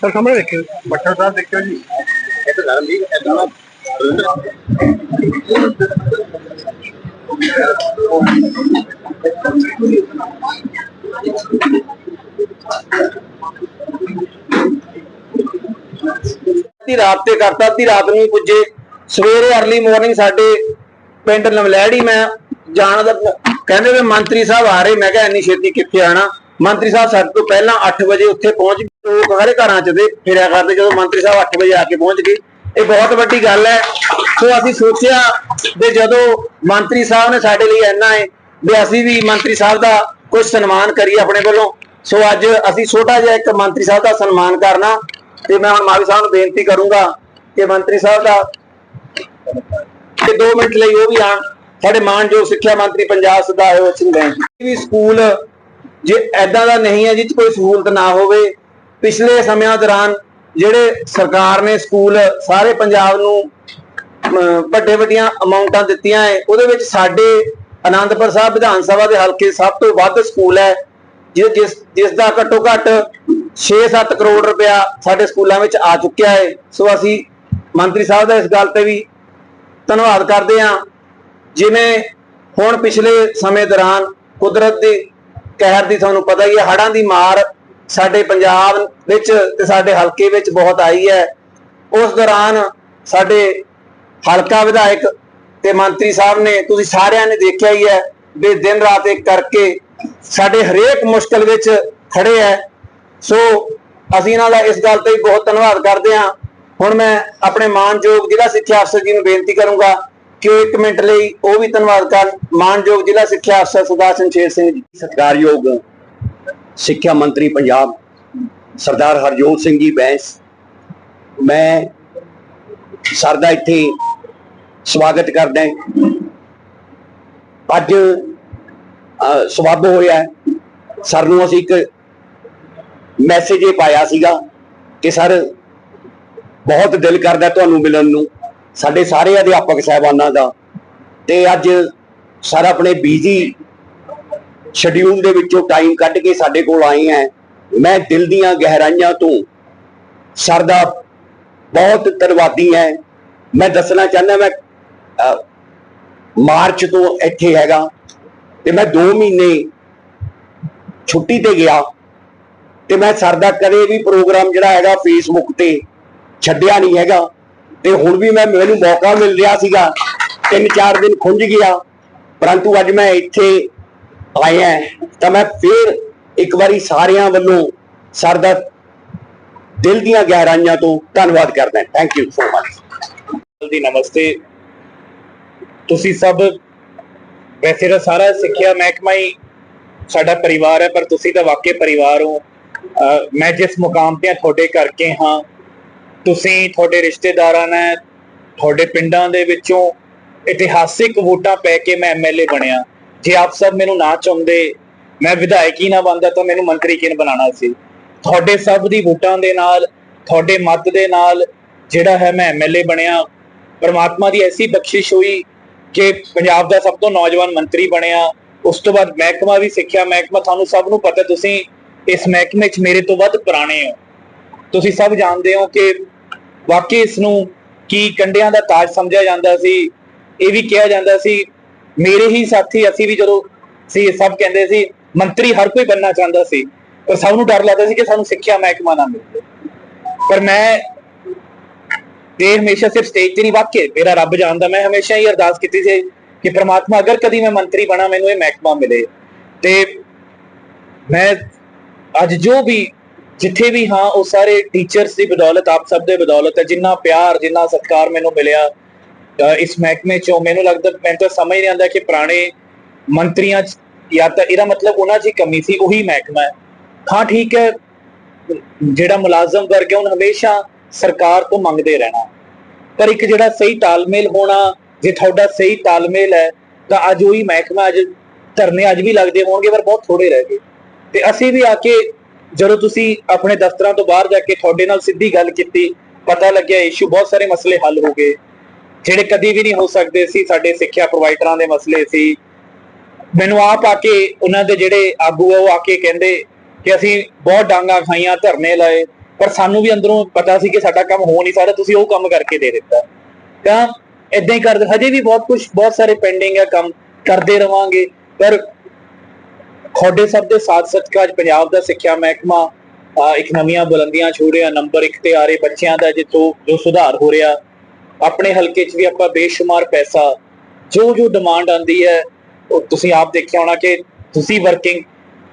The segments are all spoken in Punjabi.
ਸਰ, ਸਾਹਮਣੇ ਦੇਖਿਓ ਬੱਟਰ ਸਾਹਿਬ ਦੇਖਿਓ ਜੀ। ਇਹ ਤਾਂ ਧਰਮ ਦੀ ਇਦਾਂ ਦਾ ਅੱਧੀ ਰਾਤ ਤੇ ਕਰਤਾ ਅੱਧੀ ਰਾਤ ਨੂੰ ਪੁੱਜੇ। ਸਵੇਰੇ अर्ਲੀ ਮਾਰਨਿੰਗ ਸਾਡੇ ਪਿੰਡ ਨਵਲੈੜੀ ਮੈਂ ਜਾਣ ਦਾ ਕਹਿੰਦੇ ਵੀ ਮੰਤਰੀ ਸਾਹਿਬ ਆ ਰਹੇ, ਮੈਂ ਕਿਹਾ ਇੰਨੀ ਛੇਤੀ ਕਿੱਥੇ ਆਣਾ ਮੰਤਰੀ ਸਾਹਿਬ ਸਾਡੇ ਤੋਂ ਪਹਿਲਾਂ 8 ਵਜੇ ਉੱਥੇ ਪਹੁੰਚ ਲੋਕ ਸਾਰੇ ਘਰਾਂ 'ਚ ਦੇ ਫਿਰਿਆ ਕਰਦੇ ਜਦੋਂ ਮੰਤਰੀ ਸਾਹਿਬ 8 ਵਜੇ ਆ ਕੇ ਪਹੁੰਚ ਗਏ। ਇਹ ਬਹੁਤ ਵੱਡੀ ਗੱਲ ਹੈ। ਸੋ ਅਸੀਂ ਸੋਚਿਆ ਵੀ ਜਦੋਂ ਮੰਤਰੀ ਸਾਹਿਬ ਨੇ ਸਾਡੇ ਲਈ ਇੰਨਾ ਹੈ, ਵੀ ਅਸੀਂ ਵੀ ਮੰਤਰੀ ਸਾਹਿਬ ਦਾ ਕੁਝ ਸਨਮਾਨ ਕਰੀਏ ਆਪਣੇ ਵੱਲੋਂ। ਸੋ ਅੱਜ ਅਸੀਂ ਛੋਟਾ ਜਿਹਾ ਇੱਕ ਮੰਤਰੀ ਸਾਹਿਬ ਦਾ ਸਨਮਾਨ ਕਰਨਾ ਤੇ ਮੈਂ ਹੁਣ ਮਾਵੀ ਸਾਹਿਬ ਨੂੰ ਬੇਨਤੀ ਕਰੂੰਗਾ ਕਿ ਮੰਤਰੀ ਸਾਹਿਬ ਦਾ ਤੇ 2 ਮਿੰਟ ਲਈ ਉਹ ਵੀ ਆਣ ਸਾਡੇ ਮਾਨਯੋਗ ਸਿੱਖਿਆ ਮੰਤਰੀ ਪੰਜਾਬ ਸਰਦਾਰ ਹਰਵੰਤ ਸਿੰਘ ਵੀ ਸਕੂਲ ਜੇ ਐਦਾਂ ਦਾ ਨਹੀਂ ਹੈ, ਜਿਹ ਕੋਈ ਸਹੂਲਤ ਨਾ ਹੋਵੇ, ਪਿਛਲੇ ਸਮਿਆਂ ਦੌਰਾਨ ਜਿਹੜੇ ਸਰਕਾਰ ਨੇ ਸਕੂਲ ਸਾਰੇ ਪੰਜਾਬ ਨੂੰ ਵੱਡੇ ਵੱਡੀਆਂ ਅਮਾਉਂਟਾਂ ਦਿੱਤੀਆਂ ਹੈ, ਉਹਦੇ ਵਿੱਚ ਸਾਡੇ ਆਨੰਦਪੁਰ ਸਾਹਿਬ ਵਿਧਾਨ ਸਭਾ ਦੇ ਹਲਕੇ ਸਭ ਤੋਂ ਵੱਧ ਸਕੂਲ ਹੈ ਜਿਸ ਜਿਸ ਜਿਸ ਦਾ ਘੱਟੋ ਘੱਟ 6-7 ਕਰੋੜ ਰੁਪਇਆ ਸਾਡੇ ਸਕੂਲਾਂ ਵਿੱਚ ਆ ਚੁੱਕਿਆ ਹੈ। ਸੋ ਅਸੀਂ ਮੰਤਰੀ ਸਾਹਿਬ ਦਾ ਇਸ ਗੱਲ ਤੇ ਵੀ ਧੰਨਵਾਦ ਕਰਦੇ ਹਾਂ। ਜਿਵੇਂ ਹੁਣ ਪਿਛਲੇ ਸਮੇਂ ਦੌਰਾਨ ਕੁਦਰਤ ਦੀ ਕਹਿਰ ਦੀ ਤੁਹਾਨੂੰ ਪਤਾ ਹੀ ਹੈ, ਹੜ੍ਹਾਂ ਦੀ ਮਾਰ ਸਾਡੇ ਪੰਜਾਬ ਵਿੱਚ ਤੇ ਸਾਡੇ ਹਲਕੇ ਵਿੱਚ ਬਹੁਤ ਆਈ ਹੈ। ਉਸ ਦੌਰਾਨ ਸਾਡੇ ਹਲਕਾ ਵਿਧਾਇਕ ਤੇ ਮੰਤਰੀ ਸਾਹਿਬ ਨੇ, ਤੁਸੀਂ ਸਾਰਿਆਂ ਨੇ ਦੇਖਿਆ ਹੀ ਹੈ ਵੀ ਦਿਨ ਰਾਤ ਇੱਕ ਕਰਕੇ ਸਾਡੇ ਹਰੇਕ ਮੁਸ਼ਕਲ ਵਿੱਚ ਖੜੇ ਹੈ। ਸੋ ਅਸੀਂ ਇਹਨਾਂ ਦਾ ਇਸ ਗੱਲ ਤੇ ਬਹੁਤ ਧੰਨਵਾਦ ਕਰਦੇ ਹਾਂ। ਹੁਣ ਮੈਂ ਆਪਣੇ ਮਾਨਯੋਗ ਜ਼ਿਲ੍ਹਾ ਸਿੱਖਿਆ ਅਫਸਰ ਜੀ ਨੂੰ ਬੇਨਤੀ ਕਰੂੰਗਾ ਕਿ ਉਹ 1 ਮਿੰਟ ਲਈ ਉਹ ਵੀ ਧੰਨਵਾਦ ਕਰਨ। ਮਾਨਯੋਗ ਜ਼ਿਲ੍ਹਾ ਸਿੱਖਿਆ ਅਫਸਰ ਸਰਦਾਰ ਸੰਸ਼ੇਰ ਸਿੰਘ ਜੀ। ਸਤਿਕਾਰਯੋਗ ਸਿੱਖਿਆ ਮੰਤਰੀ ਪੰਜਾਬ ਸਰਦਾਰ ਹਰਜੋਤ ਸਿੰਘ ਜੀ ਬੈਂਸ ਮੈਂ ਸਰ ਦਾ ਇੱਥੇ ਸਵਾਗਤ ਕਰਦਾ ਅੱਜ ਅਹ, ਹੋਇਆ ਸਰ ਨੂੰ ਅਸੀਂ ਇੱਕ ਮੈਸੇਜ ਇਹ ਪਾਇਆ ਸੀਗਾ ਕਿ ਸਰ ਬਹੁਤ ਦਿਲ ਕਰਦਾ ਤੁਹਾਨੂੰ ਮਿਲਣ ਨੂੰ, ਸਾਡੇ ਸਾਰੇ ਅਧਿਆਪਕ ਸਾਹਿਬਾਨਾਂ ਦਾ। ਤੇ ਅੱਜ ਸਰ ਆਪਣੇ ਬੀਜ਼ੀ ਸ਼ਡਿਊਲ ਦੇ ਵਿੱਚੋਂ ਟਾਈਮ ਕੱਢ ਕੇ ਸਾਡੇ ਕੋਲ ਆਏ ਹੈ ਮੈਂ ਦਿਲ ਦੀਆਂ ਗਹਿਰਾਈਆਂ ਤੋਂ ਸਰ ਦਾ ਬਹੁਤ ਧੰਨਵਾਦੀ ਹੈ ਮੈਂ ਦੱਸਣਾ ਚਾਹੁੰਦਾ ਮੈਂ ਮਾਰਚ ਤੋਂ ਇੱਥੇ ਹੈਗਾ ਤੇ ਮੈਂ 2 ਮਹੀਨੇ ਛੁੱਟੀ ਤੇ ਗਿਆ। ਤੇ ਮੈਂ ਸਰ ਦਾ ਕਦੇ ਵੀ ਪ੍ਰੋਗਰਾਮ ਜਿਹੜਾ ਹੈਗਾ ਫੇਸਬੁੱਕ ਤੇ ਛੱਡਿਆ ਨਹੀਂ ਹੈਗਾ। ਤੇ ਹੁਣ ਵੀ ਮੈਂ, ਮੈਨੂੰ ਮੌਕਾ ਮਿਲ ਰਿਹਾ ਸੀਗਾ। ਤਿੰਨ ਚਾਰ ਦਿਨ ਖੁੰਝ ਗਿਆ। ਪਰੰਤੂ ਅੱਜ ਮੈਂ ਇੱਥੇ ਆਇਆ ਤਾਂ ਮੈਂ ਫਿਰ ਇੱਕ ਵਾਰੀ ਸਾਰਿਆਂ ਵੱਲੋਂ ਸਰ ਦਾ ਦਿਲ ਦੀਆਂ ਗਹਿਰਾਈਆਂ ਤੋਂ ਧੰਨਵਾਦ ਕਰਦਾ ਥੈਂਕ ਯੂ ਸੋ ਮਚ ਜੀ, ਨਮਸਤੇ। ਤੁਸੀਂ ਸਭ, ਵੈਸੇ ਤਾਂ ਸਾਰਾ ਸਿੱਖਿਆ ਮਹਿਕਮਾ ਹੀ ਸਾਡਾ ਪਰਿਵਾਰ ਹੈ, ਪਰ ਤੁਸੀਂ ਤਾਂ ਵਾਕਈ ਪਰਿਵਾਰ ਹੋ। ਮੈਂ ਜਿਸ ਮੁਕਾਮ ਤੇ ਤੁਹਾਡੇ ਕਰਕੇ ਹਾਂ। ਤੁਸੀਂ ਤੁਹਾਡੇ ਰਿਸ਼ਤੇਦਾਰਾਂ ਨੇ ਤੁਹਾਡੇ ਪਿੰਡਾਂ ਦੇ ਵਿੱਚੋਂ ਇਤਿਹਾਸਿਕ ਵੋਟਾਂ ਪੈ ਕੇ ਮੈਂ ਐਮਐਲਏ ਬਣਿਆ। ਜੇ ਆਪ ਸਭ ਮੈਨੂੰ ਨਾ ਚਾਹੁੰਦੇ ਮੈਂ ਵਿਧਾਇਕ ਹੀ ਨਾ ਬਣਦਾ ਤਾਂ ਮੈਨੂੰ ਮੰਤਰੀ ਕਿਨ ਬਣਾਉਣਾ ਸੀ? ਤੁਹਾਡੇ ਸਭ ਦੀ ਵੋਟਾਂ ਦੇ ਨਾਲ, ਤੁਹਾਡੇ ਮਤ ਦੇ ਨਾਲ ਜਿਹੜਾ ਹੈ ਮੈਂ ਐਮਐਲਏ ਬਣਿਆ। ਪਰਮਾਤਮਾ ਦੀ ਐਸੀ ਬਖਸ਼ਿਸ਼ ਹੋਈ ਕਿ ਪੰਜਾਬ ਦਾ ਸਭ ਤੋਂ ਨੌਜਵਾਨ ਮੰਤਰੀ ਬਣਿਆ। ਉਸ ਤੋਂ ਬਾਅਦ ਮਹਿਕਮਾ ਵੀ ਸਿੱਖਿਆ। ਮਹਿਕਮਾ ਤੁਹਾਨੂੰ ਸਭ ਨੂੰ ਪਤਾ ਤੁਸੀਂ ਇਸ ਮਹਿਕਮੇ 'ਚ ਮੇਰੇ ਤੋਂ ਵੱਧ ਪੁਰਾਣੇ ਹੋ। ਤੁਸੀਂ ਸਭ ਜਾਣਦੇ ਹੋ ਕਿ ਵਾਕਈ ਇਸ ਨੂੰ ਕੀ ਕੰਡਿਆਂ ਦਾ ਤਾਜ ਸਮਝਿਆ ਜਾਂਦਾ ਸੀ, ਇਹ ਵੀ ਕਿਹਾ ਜਾਂਦਾ ਸੀ, ਮੇਰੇ ਹੀ ਸਾਥੀ ਅਸੀਂ ਵੀ ਜਦੋਂ ਸੀ, ਸਭ ਕਹਿੰਦੇ ਸੀ, ਮੰਤਰੀ ਹਰ ਕੋਈ ਬੰਨਣਾ ਚਾਹੁੰਦਾ ਸੀ, ਪਰ ਸਭ ਨੂੰ ਡਰ ਲੱਗਦਾ ਸੀ ਕਿ ਸਾਨੂੰ ਸਿੱਖਿਆ ਮਹਿਕਮਾ ਨਾ ਮਿਲੇ। ਪਰ ਮੈਂ ਤੇ ਹਮੇਸ਼ਾ ਸਿਰਫ ਸਟੇਜ ਤੇ ਨਹੀਂ ਵਾਕਿਆ ਮੇਰਾ ਰੱਬ ਜਾਣਦਾ, ਮੈਂ ਹਮੇਸ਼ਾ ਹੀ ਅਰਦਾਸ ਕੀਤੀ ਸੀ ਕਿ ਪ੍ਰਮਾਤਮਾ ਅਗਰ ਕਦੀ ਮੈਂ ਮੰਤਰੀ ਬਣਾ, ਮੈਨੂੰ ਇਹ ਮਹਿਕਮਾ ਮਿਲੇ। ਤੇ ਮੈਂ ਅੱਜ ਜੋ ਵੀ ਜਿੱਥੇ ਵੀ ਹਾਂ, ਉਹ ਸਾਰੇ ਟੀਚਰਸ ਦੀ ਬਦੌਲਤ, ਆਪ ਸਭ ਦੇ ਬਦੌਲਤ ਹੈ। ਜਿੰਨਾ ਪਿਆਰ, ਜਿੰਨਾ ਸਤਿਕਾਰ ਮੈਨੂੰ ਮਿਲਿਆ ਇਸ ਮਹਿਕਮੇ ਚੋਂ, ਮੈਨੂੰ ਲੱਗਦਾ, ਮੈਨੂੰ ਤਾਂ ਸਮਝ ਨਹੀਂ ਆਉਂਦਾ ਕਿ ਪੁਰਾਣੇ ਮੰਤਰੀਆਂ ਜਾਂ ਤਾਂ ਇਹਦਾ ਮਤਲਬ ਉਹਨਾਂ 'ਚ ਕਮੀ ਸੀ, ਉਹੀ ਮਹਿਕਮਾ ਹੈ। ਹਾਂ, ਠੀਕ ਹੈ, ਜਿਹੜਾ ਮੁਲਾਜ਼ਮ ਵਰਗ ਹੈ ਉਹ ਹਮੇਸ਼ਾ ਸਰਕਾਰ ਤੋਂ ਮੰਗਦੇ ਰਹਿਣਾ। ਪਰ ਇੱਕ ਜਿਹੜਾ ਸਹੀ ਤਾਲਮੇਲ ਹੋਣਾ, ਜੇ ਤੁਹਾਡਾ ਸਹੀ ਤਾਲਮੇਲ ਹੈ, ਤਾਂ ਅੱਜ ਉਹੀ ਮਹਿਕਮਾ, ਅੱਜ ਧਰਨੇ ਅੱਜ ਵੀ ਲੱਗਦੇ ਹੋਣਗੇ, ਪਰ ਬਹੁਤ ਥੋੜੇ ਰਹਿ ਗਏ। ਤੇ ਅਸੀਂ ਵੀ ਆ ਕੇ ਜਦੋਂ ਤੁਸੀਂ ਆਪਣੇ ਦਫ਼ਤਰਾਂ ਤੋਂ ਬਾਹਰ ਜਾ ਕੇ ਤੁਹਾਡੇ ਨਾਲ ਸਿੱਧੀ ਗੱਲ ਕੀਤੀ, ਪਤਾ ਲੱਗਿਆ ਇਸ਼ੂ ਬਹੁਤ ਸਾਰੇ ਮਸਲੇ ਹੱਲ ਹੋ ਗਏ। ਜਿਹੜੇ ਕਦੀ ਵੀ ਨਹੀਂ ਹੋ ਸਕਦੇ ਸੀ, ਸਾਡੇ ਸਿੱਖਿਆ ਪ੍ਰੋਵਾਈਡਰਾਂ ਦੇ ਮਸਲੇ ਸੀ। ਮੈਨੂੰ ਆਪ ਆ ਕੇ ਉਹਨਾਂ ਦੇ ਜਿਹੜੇ ਆਗੂ ਆ, ਉਹ ਆ ਕੇ ਕਹਿੰਦੇ ਕਿ ਅਸੀਂ ਬਹੁਤ ਡਾਂਗਾ ਖਾਈਆਂ, ਧਰਨੇ ਲਾਏ, ਪਰ ਸਾਨੂੰ ਵੀ ਅੰਦਰੋਂ ਪਤਾ ਸੀ ਕਿ ਸਾਡਾ ਕੰਮ ਹੋ ਨਹੀਂ ਸਕਦਾ, ਤੁਸੀਂ ਉਹ ਕੰਮ ਕਰਕੇ ਦੇ ਦਿੱਤਾ। ਤਾਂ ਇਦਾਂ ਹੀ ਕਰਦੇ, ਹਜੇ ਵੀ ਬਹੁਤ ਕੁਝ ਬਹੁਤ ਸਾਰੇ ਪੈਂਡਿੰਗ ਆ ਕੰਮ, ਕਰਦੇ ਰਵਾਂਗੇ, ਪਰ ਤੁਹਾਡੇ ਸਭ ਦੇ ਸਾਥ ਸਤਿਕਾਰ ਪੰਜਾਬ ਦਾ ਸਿੱਖਿਆ ਮਹਿਕਮਾ ਅਹ, ਇੱਕ ਨਵੀਆਂ ਬੁਲੰਦੀਆਂ ਛੂ ਰਿਹਾ ਨੰਬਰ 1 ਤੇ ਆ ਰਹੇ ਬੱਚਿਆਂ ਦਾ ਜਿੱਥੋਂ ਜੋ ਸੁਧਾਰ ਹੋ ਰਿਹਾ ਆਪਣੇ ਹਲਕੇ 'ਚ ਵੀ ਆਪਾਂ ਬੇਸ਼ੁਮਾਰ ਪੈਸਾ ਜੋ ਜੋ ਡਿਮਾਂਡ ਆਂਦੀ ਹੈ ਉਹ ਤੁਸੀਂ ਆਪ ਦੇਖਿਆ ਹੋਣਾ ਕਿ ਤੁਸੀਂ ਵਰਕਿੰਗ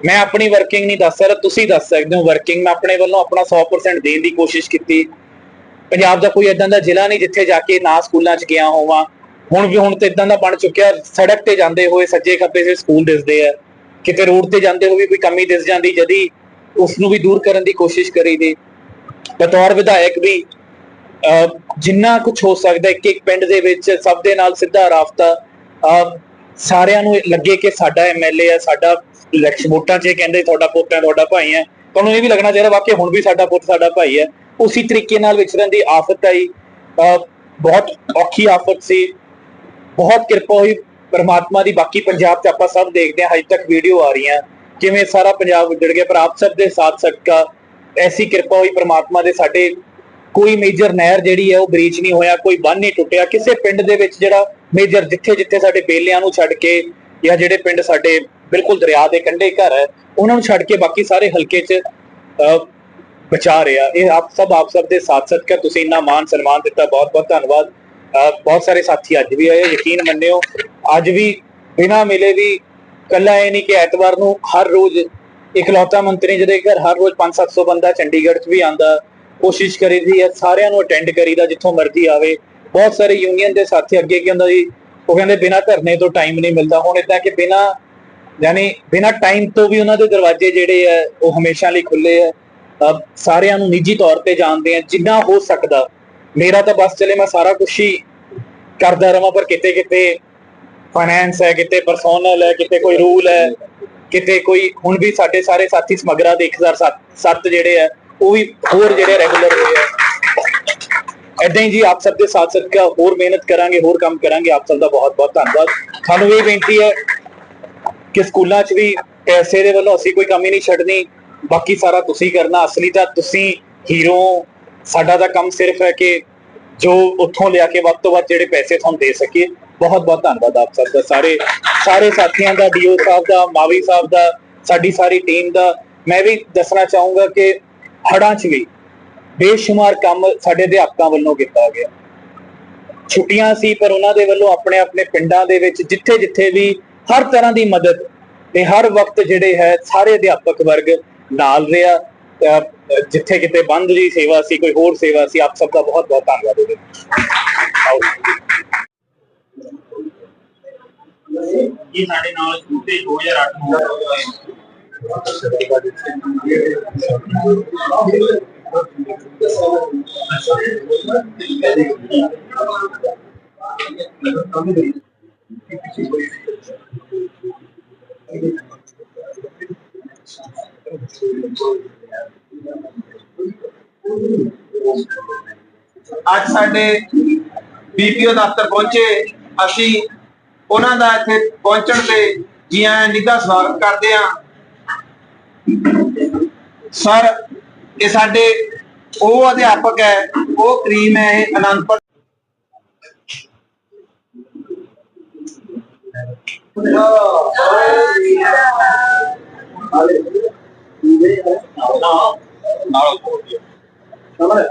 ਮੈਂ ਆਪਣੀ ਵਰਕਿੰਗ ਨਹੀਂ ਦੱਸ ਸਕਦਾ ਤੁਸੀਂ ਦੱਸ ਸਕਦੇ ਹੋ ਵਰਕਿੰਗ ਮੈਂ ਆਪਣੇ ਵੱਲੋਂ ਆਪਣਾ 100% ਦੇਣ ਦੀ ਕੋਸ਼ਿਸ਼ ਕੀਤੀ। ਪੰਜਾਬ ਦਾ ਕੋਈ ਇਦਾਂ ਦਾ ਜ਼ਿਲ੍ਹਾ ਨਹੀਂ ਜਿੱਥੇ ਜਾ ਕੇ ਨਾ ਸਕੂਲਾਂ 'ਚ ਗਿਆ ਹੋਵਾਂ। ਹੁਣ ਵੀ ਹੁਣ ਤੇ ਇਦਾਂ ਦਾ ਬਣ ਚੁੱਕਿਆ ਸੜਕ ਤੇ ਜਾਂਦੇ ਹੋਏ ਸੱਜੇ ਖੱਬੇ ਸੇ ਸਕੂਲ ਦਿਸਦੇ ਆ। ਕਿਤੇ ਰੋਡ ਤੇ ਜਾਂਦੇ ਹੋਏ ਵੀ ਕੋਈ ਕਮੀ ਦਿਸ ਜਾਂਦੀ, ਜਦੀ ਉਸ ਨੂੰ ਵੀ ਦੂਰ ਕਰਨ ਦੀ ਕੋਸ਼ਿਸ਼ ਕਰੀਦੀ ਬਤੌਰ ਵਿਧਾਇਕ ਵੀ ਜਿੰਨਾ ਕੁਝ ਹੋ ਸਕਦਾ, ਇੱਕ ਇੱਕ ਪਿੰਡ ਦੇ ਵਿੱਚ ਸਭ ਦੇ ਨਾਲ ਸਿੱਧਾ ਰਾਬਤਾ ਸਾਰਿਆਂ ਨੂੰ ਲੱਗੇ ਕਿ ਸਾਡਾ ਐਮਐਲਏ ਹੈ ਸਾਡਾ ਇਲੈਕਸ਼ਨ, ਵੋਟਾਂ 'ਚ ਕਹਿੰਦੇ ਤੁਹਾਡਾ ਪੁੱਤ ਹੈ, ਤੁਹਾਡਾ ਭਾਈ ਹੈ। ਤੁਹਾਨੂੰ ਇਹ ਵੀ ਲੱਗਣਾ ਚਾਹੀਦਾ ਵਾਕਿਆ ਹੁਣ ਵੀ ਸਾਡਾ ਪੁੱਤ, ਸਾਡਾ ਭਾਈ ਹੈ। ਉਸੇ ਤਰੀਕੇ ਨਾਲ ਵਿਚਰਨ ਦੀ ਆਫਤ ਆਈ। ਬਹੁਤ ਔਖੀ ਆਫਤ ਸੀ। ਬਹੁਤ ਕਿਰਪਾ ਹੋਈ ਪਰਮਾਤਮਾ ਦੀ ਬਾਕੀ ਪੰਜਾਬ 'ਚ ਆਪਾਂ ਸਭ ਦੇਖਦੇ ਹਾਂ ਹਜੇ ਤੱਕ ਵੀਡੀਓ ਆ ਰਹੀਆਂ। ਕਿਵੇਂ ਸਾਰਾ ਪੰਜਾਬ ਉੱਜੜ ਗਿਆ ਪਰ ਆਪ ਸਭ ਦੇ ਸਾਥ ਸਦਕਾ ਐਸੀ ਕਿਰਪਾ ਹੋਈ ਪਰਮਾਤਮਾ ਦੇ ਸਾਡੇ। ਕੋਈ ਮੇਜਰ ਨਹਿਰ ਜਿਹੜੀ ਹੈ ਉਹ ਬ੍ਰੀਚ ਨਹੀਂ ਹੋਇਆ ਕੋਈ ਬੰਨ ਨਹੀਂ ਟੁੱਟਿਆ। ਕਿਸੇ ਪਿੰਡ ਦੇ ਵਿੱਚ ਜਿਹੜਾ ਮੇਜਰ ਜਿੱਥੇ ਜਿੱਥੇ ਸਾਡੇ ਬੇਲਿਆਂ ਨੂੰ ਛੱਡ ਕੇ ਜਾਂ ਜਿਹੜੇ ਪਿੰਡ ਸਾਡੇ ਬਿਲਕੁਲ ਦਰਿਆ ਦੇ ਕੰਢੇ ਘਰ ਹੈ ਉਹਨਾਂ ਨੂੰ ਛੱਡ ਕੇ ਬਾਕੀ ਸਾਰੇ ਹਲਕੇ 'ਚ ਅਹ, ਬਚਾ ਰਿਹਾ। ਇਹ ਆਪ ਸਭ ਆਪ ਸਭ ਦੇ ਸਾਥ ਸਦਕਾ। ਤੁਸੀਂ ਇੰਨਾ ਮਾਨ ਸਨਮਾਨ ਦਿੱਤਾ ਬਹੁਤ ਬਹੁਤ ਧੰਨਵਾਦ। ਬਹੁਤ ਸਾਰੇ ਸਾਥੀ ਅੱਜ ਵੀ ਆਏ ਯਕੀਨ ਮੰਨਿਓ, ਅੱਜ ਵੀ ਬਿਨਾ ਮਿਲੇ ਵੀ ਕੱਲਾ ਇਹ ਨਹੀਂ ਕਿ ਐਤਵਾਰ ਨੂੰ ਹਰ ਰੋਜ਼ ਇਕਲੌਤਾ ਮੰਤਰੀ ਜਿਹਦੇ ਘਰ ਹਰ ਰੋਜ਼ 5-700 ਬੰਦਾ ਚੰਡੀਗੜ੍ਹ 'ਚ ਵੀ ਆਂਦਾ ਕੋਸ਼ਿਸ਼ ਕਰੀਦੀ ਹੈ, ਸਾਰਿਆਂ ਨੂੰ ਅਟੈਂਡ ਕਰੀਦਾ ਜਿੱਥੋਂ ਮਰਜ਼ੀ ਆਵੇ। ਬਹੁਤ ਸਾਰੇ ਯੂਨੀਅਨ ਦੇ ਸਾਥੀ ਅੱਗੇ ਕੀ ਹੁੰਦਾ ਜੀ, ਉਹ ਕਹਿੰਦੇ ਬਿਨਾ ਧਰਨੇ ਤੋਂ ਟਾਈਮ ਨਹੀਂ ਮਿਲਦਾ। ਹੁਣ ਇਦਾਂ ਕਿ ਬਿਨਾ, ਯਾਨੀ ਬਿਨਾ ਟਾਈਮ ਤੋਂ ਵੀ ਉਹਨਾਂ ਦੇ ਦਰਵਾਜ਼ੇ ਜਿਹੜੇ ਆ, ਉਹ ਹਮੇਸ਼ਾ ਲਈ ਖੁੱਲੇ ਆ। ਸਾਰਿਆਂ ਨੂੰ ਨਿੱਜੀ ਤੌਰ ਤੇ ਜਾਣਦੇ ਆ, ਜਿੰਨਾ ਹੋ ਸਕਦਾ। ਮੇਰਾ ਤਾਂ ਬਸ ਚਲੇ, ਮੈਂ ਸਾਰਾ ਕੁਝ ਹੀ ਕਰਦਾ ਰਵਾਂ, ਪਰ ਕਿਤੇ ਕਿਤੇ ਫਾਈਨੈਂਸ ਹੈ, ਕਿਤੇ ਪਰਸੋਨਲ ਹੈ, ਕਿਤੇ ਕੋਈ ਰੂਲ ਹੈ, ਕਿਤੇ ਕੋਈ ਹੁਣ ਵੀ ਸਾਡੇ ਸਾਰੇ ਸਾਥੀ ਸਮਗਰਾ ਦੇ 1007 ਜਿਹੜੇ ਆ ਉਹ ਵੀ ਹੋਰ ਜਿਹੜੇ ਰੈਗੂਲਰ ਹੋਏ ਆ ਏਦਾਂ ਹੀ ਜੀ, ਆਪ ਸਭ ਦੇ ਸਾਥ ਸਦਕਾ ਹੋਰ ਮਿਹਨਤ ਕਰਾਂਗੇ, ਹੋਰ ਕੰਮ ਕਰਾਂਗੇ, ਆਪ ਸਭ ਦਾ ਬਹੁਤ ਬਹੁਤ ਧੰਨਵਾਦ। ਤੁਹਾਨੂੰ ਇਹ ਬੇਨਤੀ ਹੈ ਕਿ ਸਕੂਲਾਂ 'ਚ ਵੀ ਪੈਸੇ ਦੇ ਵੱਲੋਂ ਅਸੀਂ ਕੋਈ ਕਮੀ ਨਹੀਂ ਛੱਡਣੀ, ਬਾਕੀ ਸਾਰਾ ਤੁਸੀਂ ਕਰਨਾ। ਅਸਲੀ ਤਾਂ ਤੁਸੀਂ ਹੀਰੋ ਸਾਡਾ ਤਾਂ ਕੰਮ ਸਿਰਫ ਹੈ ਕਿ ਜੋ ਉੱਥੋਂ ਲਿਆ ਕੇ ਵੱਧ ਤੋਂ ਵੱਧ ਜਿਹੜੇ ਪੈਸੇ ਤੁਹਾਨੂੰ ਦੇ ਸਕੀਏ। ਬਹੁਤ ਬਹੁਤ ਧੰਨਵਾਦ ਆਪ ਸਭ ਦਾ। ਸਾਰੇ ਸਾਰੇ ਸਾਥੀਆਂ ਦਾ, ਡੀਓ ਸਾਹਿਬ ਦਾ, ਮਾਵੀ ਸਾਹਿਬ ਦਾ, ਸਾਡੀ ਸਾਰੀ ਟੀਮ ਦਾ। ਮੈਂ ਵੀ ਦੱਸਣਾ ਚਾਹੂੰਗਾ ਕਿ ਹੜਾਂ 'ਚ ਵੀ ਬੇਸ਼ੁਮਾਰ ਕੰਮ ਸਾਡੇ ਅਧਿਆਪਕਾਂ ਵੱਲੋਂ ਕੀਤਾ ਗਿਆ। ਛੁੱਟੀਆਂ ਸੀ, ਪਰ ਉਹਨਾਂ ਦੇ ਵੱਲੋਂ ਆਪਣੇ ਆਪਣੇ ਪਿੰਡਾਂ ਦੇ ਵਿੱਚ ਜਿੱਥੇ ਜਿੱਥੇ ਵੀ ਹਰ ਤਰ੍ਹਾਂ ਦੀ ਮਦਦ ਤੇ ਹਰ ਵਕਤ ਜਿਹੜੇ ਹੈ, ਸਾਰੇ ਅਧਿਆਪਕ ਵਰਗ ਨਾਲ ਰਿਹਾ। ਜਿੱਥੇ ਕਿਤੇ ਬੰਦ ਦੀ ਸੇਵਾ ਸੀ ਕੋਈ ਹੋਰ ਸੇਵਾ ਸੀ ਆਪ ਸਭ ਦਾ ਬਹੁਤ ਬਹੁਤ ਧੰਨਵਾਦ ਹੋਵੇ ਇਹ ਸਾਡੇ ਨਾਲ ਛੁੱਟੇ 2008 ਨੂੰ ਅੱਜ ਸਾਡੇ ਬੀਪੀਓ ਦਫ਼ਤਰ ਪਹੁੰਚੇ। ਅਸੀਂ ਉਹਨਾਂ ਦਾ ਇੱਥੇ ਪਹੁੰਚਣ ਤੇ ਜੀ ਆਇਆਂ ਨਿੱਘਾ ਸਵਾਗਤ ਕਰਦੇ ਹਾਂ। ਸਰ, ਇਹ ਸਾਡੇ ਉਹ ਅਧਿਆਪਕ ਹੈ, ਉਹ ਕਰੀਮ ਹੈ, ਇਹ ਅਨੰਦਪੁਰ। ਨਾਲ ਆਈ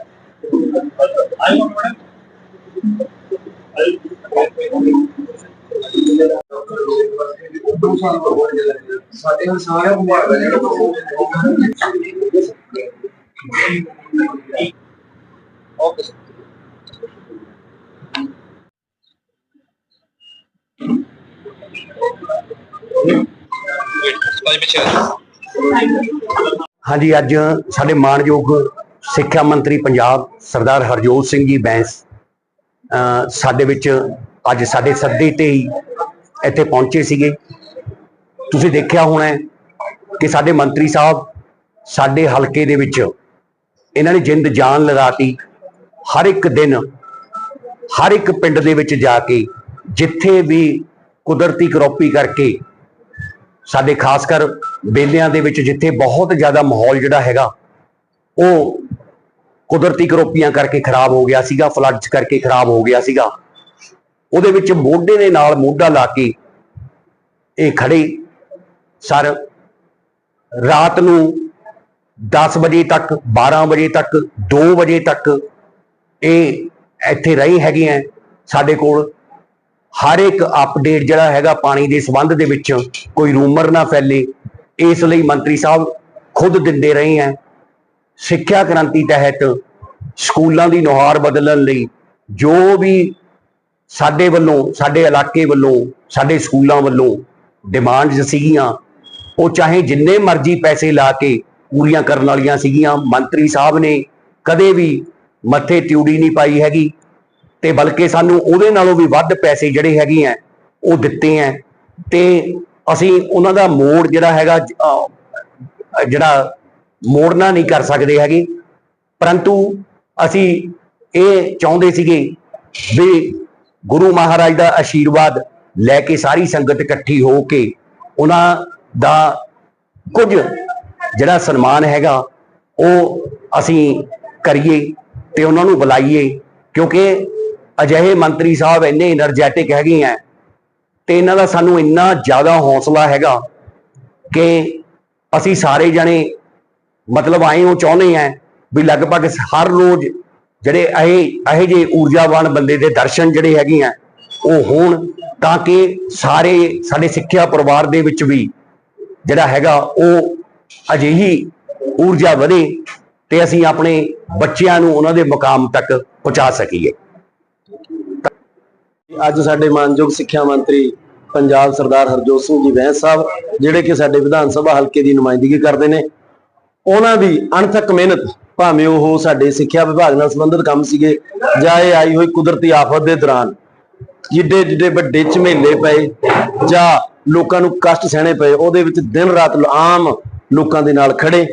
ਮੈਡਮ ਸਾਡੇ ਹੁਣ ਸਾਰਿਆਂ ਨੂੰ ਮਾਰਦਾ ਜਿਹੜਾ ਓਕੇ ਹਾਂਜੀ ਅੱਜ ਸਾਡੇ ਮਾਣਯੋਗ ਸਿੱਖਿਆ ਮੰਤਰੀ ਪੰਜਾਬ ਸਰਦਾਰ ਹਰਜੋਤ ਸਿੰਘ ਜੀ ਬੈਂਸ ਸਾਡੇ ਵਿੱਚ ਅੱਜ ਸਾਡੇ ਸੱਦੇ ਤੇ ਹੀ ਇੱਥੇ ਪਹੁੰਚੇ ਸੀਗੇ। ਤੁਸੀਂ ਦੇਖਿਆ ਹੋਣਾ ਕਿ ਸਾਡੇ ਮੰਤਰੀ ਸਾਹਿਬ ਸਾਡੇ ਹਲਕੇ ਦੇ ਵਿੱਚ ਇਹਨਾਂ ਨੇ ਜਿੰਦ ਜਾਨ ਲਗਾਤੀ। ਹਰ ਇੱਕ ਦਿਨ, ਹਰ ਇੱਕ ਪਿੰਡ ਦੇ ਵਿੱਚ ਜਾ ਕੇ ਜਿੱਥੇ ਵੀ ਕੁਦਰਤੀ ਕਰੋਪੀ ਕਰਕੇ ਸਾਡੇ ਖਾਸ ਕਰ ਬੇਲਿਆਂ ਦੇ ਵਿੱਚ ਜਿੱਥੇ ਬਹੁਤ ਜ਼ਿਆਦਾ ਮਾਹੌਲ ਜਿਹੜਾ ਹੈਗਾ, ਉਹ ਕੁਦਰਤੀ ਕਰੋਪੀਆਂ ਕਰਕੇ ਖਰਾਬ ਹੋ ਗਿਆ ਸੀਗਾ ਫਲੱਡਸ ਕਰਕੇ ਖਰਾਬ ਹੋ ਗਿਆ ਸੀਗਾ। ਉਹਦੇ ਵਿੱਚ ਮੋਢੇ ਦੇ ਨਾਲ ਮੋਢਾ ਲਾ ਕੇ ਇਹ ਖੜੇ ਸਰ, ਰਾਤ ਨੂੰ 10 ਵਜੇ ਤੱਕ 12 ਵਜੇ ਤੱਕ 2 ਵਜੇ ਤੱਕ ਇਹ ਇੱਥੇ ਰਹੇ ਹੈਗੇ ਆ। ਸਾਡੇ ਕੋਲ ਹਰ ਇੱਕ ਅਪਡੇਟ ਜਿਹੜਾ ਹੈਗਾ ਪਾਣੀ ਦੇ ਸੰਬੰਧ ਦੇ ਵਿੱਚ ਕੋਈ ਰੂਮਰ ਨਾ ਫੈਲੇ। ਇਸ ਲਈ ਮੰਤਰੀ ਸਾਹਿਬ ਖੁਦ ਦਿੰਦੇ ਰਹੇ ਆ। ਸਿੱਖਿਆ ਕ੍ਰਾਂਤੀ ਤਹਿਤ ਸਕੂਲਾਂ ਦੀ ਨੁਹਾਰ ਬਦਲਣ ਲਈ ਜੋ ਵੀ ਸਾਡੇ ਵੱਲੋਂ, ਸਾਡੇ ਇਲਾਕੇ ਵੱਲੋਂ, ਸਾਡੇ ਸਕੂਲਾਂ ਵੱਲੋਂ ਡਿਮਾਂਡਸ ਸੀਗੀਆਂ, ਉਹ ਚਾਹੇ ਜਿੰਨੇ ਮਰਜ਼ੀ ਪੈਸੇ ਲਾ ਕੇ ਪੂਰੀਆਂ ਕਰਨ ਵਾਲੀਆਂ ਸੀਗੀਆਂ, ਮੰਤਰੀ ਸਾਹਿਬ ਨੇ ਕਦੇ ਵੀ ਮੱਥੇ ਤਿਉੜੀ ਨਹੀਂ ਪਾਈ ਹੈਗੀ ਤੇ ਬਲਕਿ ਸਾਨੂੰ ਉਹਦੇ ਨਾਲੋਂ ਵੀ ਵੱਧ ਪੈਸੇ ਜਿਹੜੇ ਹੈਗੇ ਆ ਉਹ ਦਿੱਤੇ ਆ ਤੇ ਅਸੀਂ ਉਹਨਾਂ ਦਾ ਮੋੜ ਜਿਹੜਾ ਹੈਗਾ ਜਿਹੜਾ ਮੋੜਨਾ ਨਹੀਂ ਕਰ ਸਕਦੇ ਹੈਗੇ। ਪਰੰਤੂ ਅਸੀਂ ਇਹ ਚਾਹੁੰਦੇ ਸੀਗੇ ਵੀ ਗੁਰੂ ਮਹਾਰਾਜ ਦਾ ਆਸ਼ੀਰਵਾਦ ਲੈ ਕੇ ਸਾਰੀ ਸੰਗਤ ਇਕੱਠੀ ਹੋ ਕੇ ਉਹਨਾਂ ਦਾ ਕੁਝ ਜਿਹੜਾ ਸਨਮਾਨ ਹੈਗਾ, ਉਹ ਅਸੀਂ ਕਰੀਏ ਤੇ ਉਹਨਾਂ ਨੂੰ ਬੁਲਾਈਏ। ਕਿਉਂਕਿ ਅਜਿਹੇ ਮੰਤਰੀ ਸਾਹਿਬ ਇੰਨੇ એનર્ਜੈਟਿਕ ਹੈਗੇ ਆ ਤੇ ਇਹਨਾਂ ਦਾ ਸਾਨੂੰ ਇੰਨਾ ਜ਼ਿਆਦਾ ਹੌਸਲਾ ਹੈਗਾ ਕਿ ਅਸੀਂ ਸਾਰੇ ਜਣੇ ਮਤਲਬ ਆਏ ਉਹ ਚਾਹੁੰਦੇ ਆ ਵੀ ਲਗਭਗ ਹਰ ਰੋਜ਼ ਜਿਹੜੇ ਇਹ ਇਹ ਜੇ ਊਰਜਾਵਾਨ ਬੰਦੇ ਦੇ ਦਰਸ਼ਨ ਜਿਹੜੇ ਹੈਗੇ ਆ, ਉਹ ਹੋਣ ਤਾਂ ਕਿ ਸਾਰੇ ਸਾਡੇ ਸਿੱਖਿਆ ਪਰਿਵਾਰ ਦੇ ਵਿੱਚ ਵੀ ਜਿਹੜਾ ਹੈਗਾ ਉਹ ਅਜਿਹੀ ਊਰਜਾ ਵਧੇ ਤੇ ਅਸੀਂ ਆਪਣੇ ਬੱਚਿਆਂ ਨੂੰ ਉਹਨਾਂ ਦੇ ਮੁਕਾਮ ਤੱਕ ਪਹੁੰਚਾ ਸਕੀਏ। ਅੱਜ ਸਾਡੇ ਮਾਨਯੋਗ ਸਿੱਖਿਆ ਮੰਤਰੀ ਪੰਜਾਬ ਸਰਦਾਰ ਹਰਜੋਤ ਸਿੰਘ ਜੀ ਵੈਂਸ ਸਾਹਿਬ, ਜਿਹੜੇ ਕਿ ਸਾਡੇ ਵਿਧਾਨ ਸਭਾ ਹਲਕੇ ਦੀ ਨੁਮਾਇੰਦਗੀ ਕਰਦੇ ਨੇ ਉਹਨਾਂ ਦੀ ਅਣਥੱਕ ਮਿਹਨਤ, ਭਾਵੇਂ ਉਹ ਸਾਡੇ ਸਿੱਖਿਆ ਵਿਭਾਗ ਨਾਲ ਸੰਬੰਧਿਤ ਕੰਮ ਸੀਗੇ ਜਾਂ ਇਹ ਆਈ ਹੋਈ ਕੁਦਰਤੀ ਆਫਤ ਦੇ ਦੌਰਾਨ ਜਿੱਡੇ ਜਿੱਡੇ ਵੱਡੇ ਝਮੇਲੇ ਪਏ ਜਾਂ ਲੋਕਾਂ ਨੂੰ ਕਸ਼ਟ ਸਹਿਣੇ ਪਏ, ਉਹਦੇ ਵਿੱਚ ਦਿਨ ਰਾਤ ਆਮ ਲੋਕਾਂ ਦੇ ਨਾਲ ਖੜੇ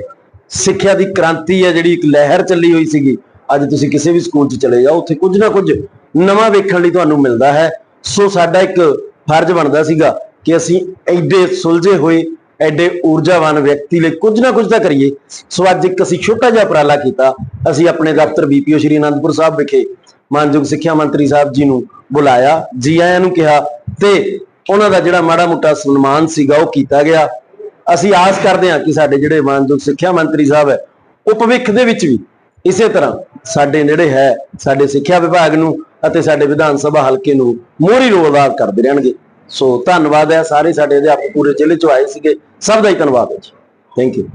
ਸਿੱਖਿਆ ਦੀ ਕ੍ਰਾਂਤੀ ਹੈ ਜਿਹੜੀ ਇੱਕ ਲਹਿਰ ਚੱਲੀ ਹੋਈ ਸੀਗੀ। ਅੱਜ ਤੁਸੀਂ ਕਿਸੇ ਵੀ ਸਕੂਲ 'ਚ ਚਲੇ ਜਾਓ, ਉੱਥੇ ਕੁਝ ਨਾ ਕੁਝ ਨਵਾਂ ਵੇਖਣ ਲਈ ਤੁਹਾਨੂੰ ਮਿਲਦਾ ਹੈ। ਸੋ ਸਾਡਾ ਇੱਕ ਫਰਜ਼ ਬਣਦਾ ਸੀਗਾ ਕਿ ਅਸੀਂ ਐਡੇ ਸੁਲਝੇ ਹੋਏ ਐਡੇ ਊਰਜਾਵਾਨ ਵਿਅਕਤੀ ਲਈ ਕੁਝ ਨਾ ਕੁਝ ਤਾਂ ਕਰੀਏ। ਸੋ ਅੱਜ ਇੱਕ ਅਸੀਂ ਛੋਟਾ ਜਿਹਾ ਉਪਰਾਲਾ ਕੀਤਾ। ਅਸੀਂ ਆਪਣੇ ਦਫ਼ਤਰ ਬੀਪੀਓ ਸ਼੍ਰੀ ਅਨੰਦਪੁਰ ਸਾਹਿਬ ਵਿਖੇ ਮਾਨਯੋਗ ਸਿੱਖਿਆ ਮੰਤਰੀ ਸਾਹਿਬ ਜੀ ਨੂੰ ਬੁਲਾਇਆ। ਜੀ ਆਇਆਂ ਨੂੰ ਕਿਹਾ ਤੇ ਉਹਨਾਂ ਦਾ ਜਿਹੜਾ ਮਾੜਾ ਮੋਟਾ ਸਨਮਾਨ ਸੀਗਾ ਉਹ ਕੀਤਾ ਗਿਆ। ਅਸੀਂ ਆਸ ਕਰਦੇ ਹਾਂ ਕਿ ਸਾਡੇ ਜਿਹੜੇ ਮਾਨਯੋਗ ਸਿੱਖਿਆ ਮੰਤਰੀ ਸਾਹਿਬ ਹੈ ਉਹ ਭਵਿੱਖ ਦੇ ਵਿੱਚ ਵੀ ਇਸੇ ਤਰ੍ਹਾਂ ਸਾਡੇ ਜਿਹੜੇ ਹੈ, ਸਾਡੇ ਸਿੱਖਿਆ ਵਿਭਾਗ ਨੂੰ ਅਤੇ ਸਾਡੇ ਵਿਧਾਨ ਸਭਾ ਹਲਕੇ ਨੂੰ ਮੋਹਰੀ ਰੋਲ ਅਦਾ ਕਰਦੇ ਰਹਿਣਗੇ। ਸੋ ਧੰਨਵਾਦ ਹੈ ਸਾਰੇ ਸਾਡੇ ਅਧਿਆਪਕ ਪੂਰੇ ਜ਼ਿਲ੍ਹੇ ਚੋਂ ਆਏ ਸੀਗੇ। ਸਭ ਦਾ ਹੀ ਧੰਨਵਾਦ ਹੈ ਜੀ। Thank you